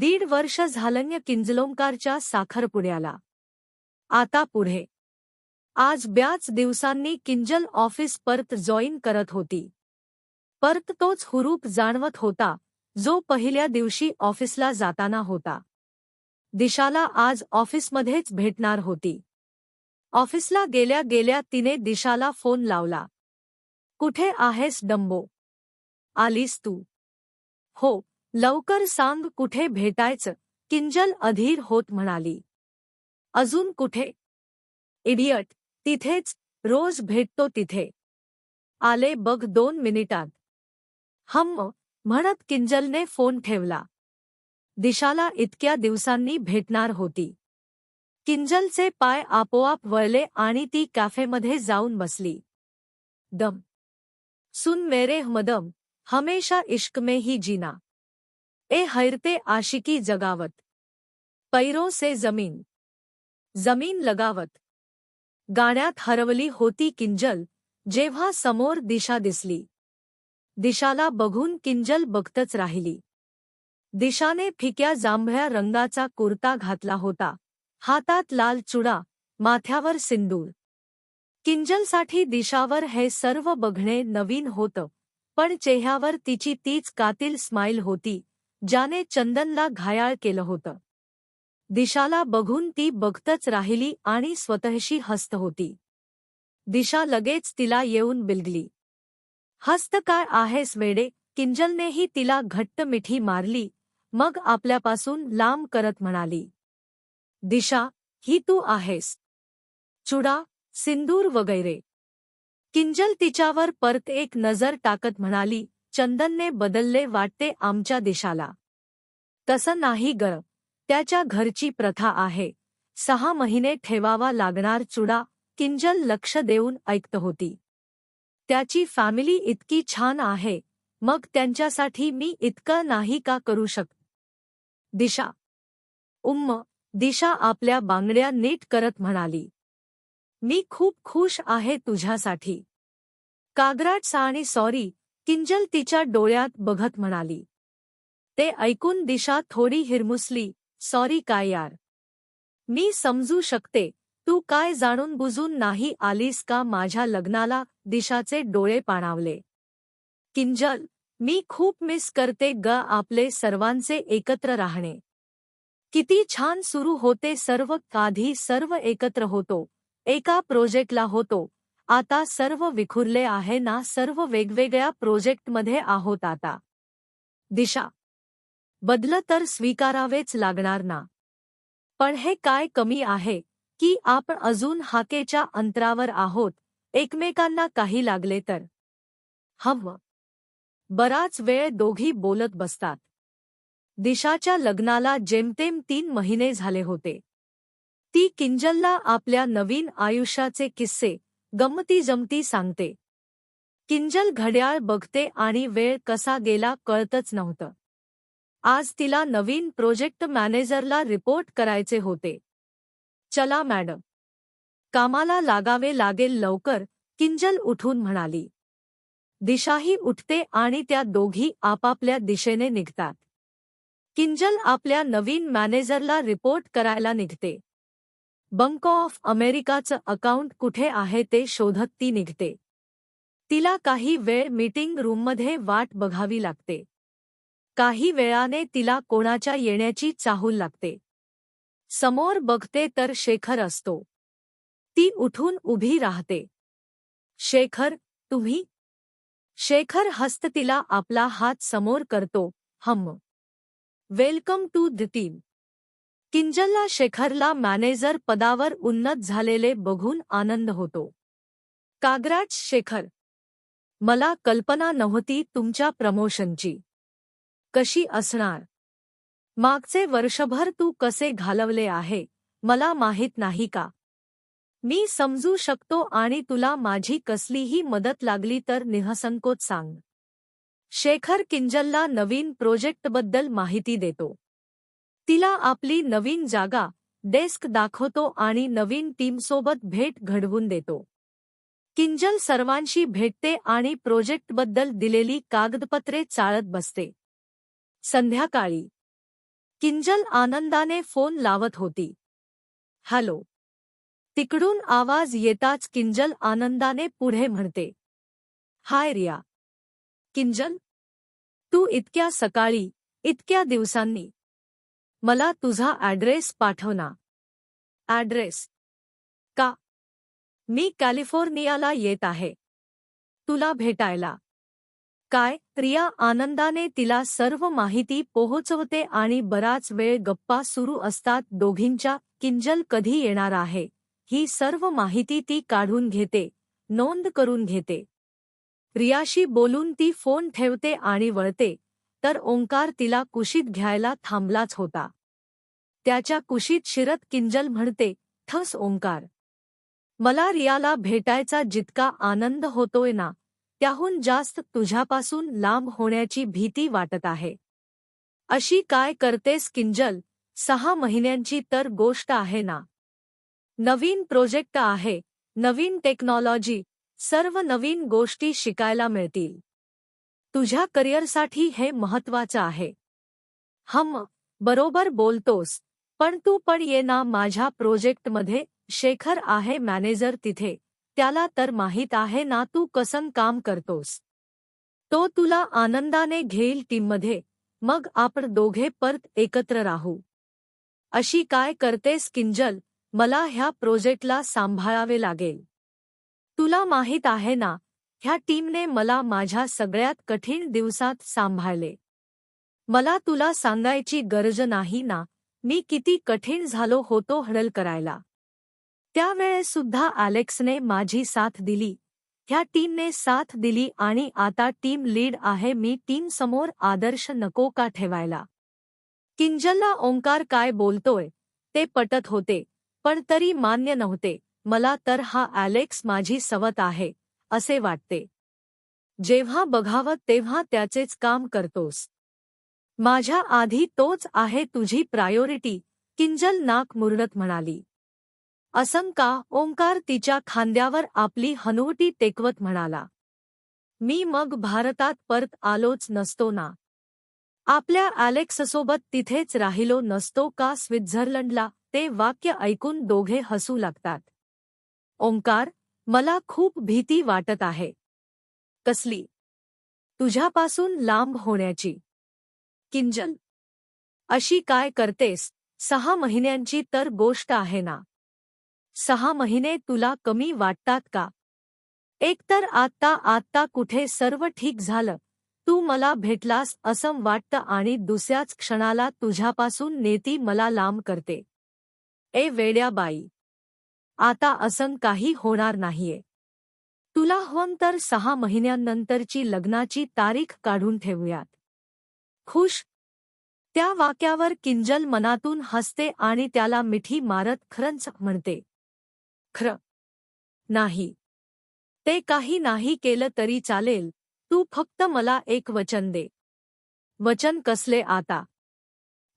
दीड वर्ष झालन्य किंजलोंकारच्या साखरपुड्याला. आता पुढे. आज ब्याच दिवसांनी किंजल ऑफिस परत जॉईन करत होती. परत तोच हुरूप जाणवत होता जो पहिल्या दिवशी ऑफिसला जाताना होता. दिशाला आज ऑफिसमध्येच भेटणार होती. ऑफिसला गेल्या गेल्या तिने दिशाला फोन लावला. कुठे आहेस डंबो? आलीस तू? हो लवकर सांग कुठे भेटायचं? किंजल अधीर होत म्हणाली. अजून कुठे? इडियट तिथेच, रोज भेटतो तिथे. आले बघ दोन मिनिटात. हम्म म्हणत किंजलने फ़ोन ठेवला. दिशाला इतक्या दिवसांनी भेटणार होती. किंजलचे पाय आपोआप वळले आणि ती कॅफेमध्ये जाऊन बसली. दम. सुन मेरे मदम हमेशा इश्क में ही जीना. ए हैरते आशिकी जगावत. पैरों से जमीन. जमीन लगावत. गाण्यात हरवली होती किंजल जेव्हा समोर दिशा दिसली. दिशाला बघून किंजल बघतच राहिली. दिशाने फिक्या जांभळ्या रंगाचा कुर्ता घातला होता. हातात लाल चुडा माथ्यावर सिंदूर. किंजलसाठी दिशावर हे सर्व बघणे नवीन होतं पण चेह्यावर तिची तीच कातील स्माईल होती. ज्याने चंदनला घायाळ केलं होतं. दिशाला बघून ती बघतच राहिली आणि स्वतःशी हस्त होती. दिशा लगेच तिला येऊन बिलगली. हस्त काय आहेस वेडे? किंजलनेही तिला घट्ट मिठी मारली मग आपल्यापासून लांब करत म्हणाली. दिशा ही तू आहेस. चुडा सिंदूर वगैरे. किंजल तिच्यावर परत एक नजर टाकत म्हणाली चंदनने बदलले वाटते आमच्या दिशाला. तसं नाही ग. त्याच्या घरची प्रथा आहे. सहा महिने ठेवावा लागणार चुडा, किंजल लक्ष देऊन ऐकत होती. त्याची फॅमिली इतकी छान आहे. मग त्यांच्यासाठी मी इतकं नाही का करू शक? दिशा. उम्म, दिशा आपल्या बांगड्या नीट करत म्हणाली. मी खूप खुश आहे तुझ्यासाठी. कागराट्स आणि सॉरी किंजल तिच्या डोळ्यात बघत म्हणाली ते ऐकून दिशा थोडी हिरमुसली सॉरी काय यार. मी समजू शकते तू काय जाणून बुजून नाही आलीस का माझ्या लग्नाला दिशाचे डोळे पाणावले. किंजल मी खूप मिस करते ग आपले सर्वांचे एकत्र राहणे. किती छान सुरू होते सर्व काधी सर्व एकत्र होतो एका प्रोजेक्टला होतो आता सर्व विखुरले आहे ना सर्व वेगवेगळ्या प्रोजेक्टमध्ये आहोत आता. दिशा. बदल तर स्वीकारावेच लागणार ना. पण हे काय कमी आहे की आपण अजून हाकेच्या अंतरावर आहोत एकमेकांना काही लागले तर. हव बराच वेळ दोघी बोलत बसतात. दिशाच्या लग्नाला जेमतेम तीन महिने झाले होते. ती किंजलला आपल्या नवीन आयुष्याचे किस्से गमती जमती सांगते. किंजल घड्याळ बघते आणि वेळ कसा गेला कळतच नव्हतं. आज तिला नवीन प्रोजेक्ट मॅनेजरला रिपोर्ट करायचे होते. चला मॅडम. कामाला लागावे लागेल लवकर किंजल उठून म्हणाली. दिशाही उठते आणि त्या दोघी आपापल्या दिशेने निघतात. किंजल आपल्या नवीन मॅनेजरला रिपोर्ट करायला निघते. बंक ऑफ अमेरिकाचं अकाउंट कुठे आहे ते शोधत ती निघते. तिला काही वेळ मीटिंग रूममध्ये वाट बघावी लागते. काही वेळाने तिला कोणाच्या येण्याची चाहूल लागते. समोर बघते तर शेखर असतो. ती उठून उभी राहते. शेखर तुम्ही? शेखर हस्त तिला आपला हात समोर करतो. हम वेलकम टू द टीम. किंजलला शेखरला मॅनेजर पदावर उन्नत झालेले बघून आनंद होतो. कागराट शेखर मला कल्पना नव्हती तुमच्या प्रमोशनची. कशी असणार? मागचे वर्षभर तू कसे घालवले आहे मला माहीत नाही का? मी समजू शकतो आणि तुला माझी कसलीही मदत लागली तर निहसंकोच सांग शेखर किंजलला नवीन प्रोजेक्टबद्दल माहिती देतो. तिला आपली नवीन जागा डेस्क दाखवतो आणि नवीन टीमसोबत भेट घडवून देतो. किंजल सर्वांशी भेटते आणि प्रोजेक्टबद्दल दिलेली कागदपत्रे चाळत बसते. संध्याकाळी. किंजल आनंदाने फोन लावत होती. हॅलो. तिकडून आवाज येताच किंजल आनंदाने पुढे म्हणते. हाय रिया. किंजल. तू इतक्या सकाळी इतक्या दिवसांनी मला तुझा ॲड्रेस पाठव ना. ॲड्रेस. का? मी कॅलिफोर्नियाला येत आहे. तुला भेटायला. काय? रिया आनंदाने तिला सर्व माहिती पोहोचवते आणि बराच वेळ गप्पा सुरू असतात दोघींच्या किंजल कधी येणार आहे? ही सर्व माहिती ती काढून घेते नोंद करून घेते. रियाशी बोलून ती फोन ठेवते आणि वळते तर ओंकार तिला कुशीत घ्यायला थांबलाच होता. त्याच्या कुशीत शिरत किंजल म्हणते ठस ओंकार. मला रियाला भेटायचा जितका आनंद होतोय ना त्याहून जास्त तुझ्यापासून लांब होण्याची भीती वाटत आहे. अशी काय करतेस किंजल सहा महिन्यांची तर गोष्ट आहे ना. नवीन प्रोजेक्ट आहे नवीन टेक्नॉलॉजी सर्व नवीन गोष्टी शिकायला मिळतील. तुझ्या करिअरसाठी हे महत्वाचं आहे. हम बरोबर बोलतोस पण तू पण ये ना माझ्या प्रोजेक्टमध्ये शेखर आहे मॅनेजर तिथे त्याला तर माहीत आहे ना तू कसं काम करतोस. तो तुला आनंदाने घेईल टीममध्ये मग आपण दोघे परत एकत्र राहू. अशी काय करतेस किंजल मला ह्या प्रोजेक्टला सांभाळावे लागेल. तुला माहीत आहे ना ह्या टीमने मला माझ्या सगळ्यात कठीण दिवसात सांभाळले. मला तुला सांगायची गरज नाही ना मी किती कठीण झालो होतो हडल करायला. त्यावेळेसुद्धा अॅलेक्सने माझी साथ दिली. ह्या टीमने साथ दिली आणि आता टीम लीड आहे मी टीम समोर आदर्श नको का ठेवायला. किंजलला ओंकार काय बोलतोय ते पटत होते पण तरी मान्य नव्हते. मला तर हा अॅलेक्स माझी सवत आहे. असे वाटते. जेव्हा बघावं तेव्हा त्याचेच काम करतोस. माझ्या आधी तोच आहे तुझी प्रायोरिटी किंजल नाक मुरडत म्हणाली. असंका ओंकार तिच्या खांद्यावर आपली हनुवटी टेकवत म्हणाला. मी मग भारतात परत आलोच नसतो ना. आपल्या अॅलेक्ससोबत तिथेच राहिलो नसतो का स्वित्झर्लंडला ते वाक्य ऐकून दोघे हसू लागतात. ओंकार मला खूप भीती वाटत आहे. कसली? तुझ्यापासून लांब होण्याची. किंजल अशी काय करतेस? सहा महिन्यांची तर गोष्ट आहे ना? सहा महिने तुला कमी वाटतात का? एकतर आत्ता आत्ता कुठे सर्व ठीक झालं. तू मला भेटलास असं वाटतं आणि दुसऱ्याच क्षणाला तुझ्यापासून नेती मला लांब करते. ए वेड्या बाई आता असं काही होणार नाहीये. तुला होन तर सहा महिन्यांनंतरची लग्नाची तारीख काढून ठेवूयात. खुश? त्या वाक्यावर किंजल मनातून हसते आणि त्याला मिठी मारत खरंच म्हणते. खरं? नाही. ते काही नाही केलं तरी चालेल. तू फक्त मला एक वचन दे. वचन कसले आता?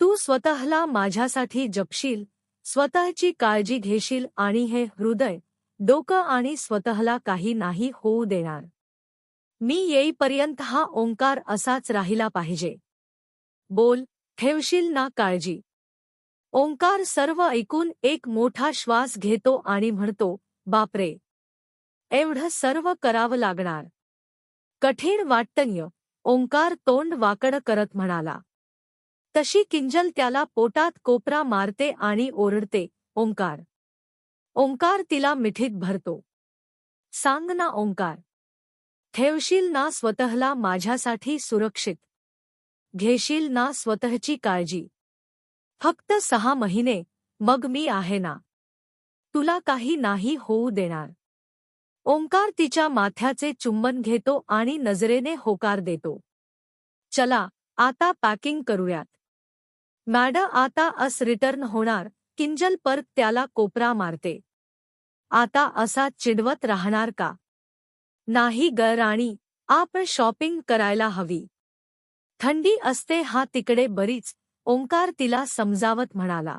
तू स्वतःला माझ्यासाठी जपशील? स्वतःची काळजी घेशील आणि हे हृदय डोकं आणि स्वतःला काही नाही होऊ देणार. मी येईपर्यंत हा ओंकार असाच राहिला पाहिजे. बोल ठेवशील ना काळजी. ओंकार सर्व ऐकून एक मोठा श्वास घेतो आणि म्हणतो बापरे! एवढं सर्व करावं लागणार. कठीण वाटतन्य ओंकार तोंड वाकड करत म्हणाला. तशी किंजल त्याला पोटात कोपरा मारते आणि ओरडते ओंकार. ओंकार तिला मिठीत भरतो. सांग ना ओंकार. ठेवशील ना स्वतःला माझ्यासाठी सुरक्षित. घेशील ना स्वतःची काळजी. फक्त सहा महिने मग मी आहे ना. तुला काही नाही होऊ देणार. ओंकार तिच्या माथ्याचे चुंबन घेतो आणि नजरेने होकार देतो. चला आता पॅकिंग करूयात. मॅड आता अस रिटर्न होणार किंजल परत त्याला कोपरा मारते. आता असा चिडवत राहणार का? नाही ग राणी आपण शॉपिंग करायला हवी. थंडी असते हा तिकडे बरीच ओंकार तिला समजावत म्हणाला.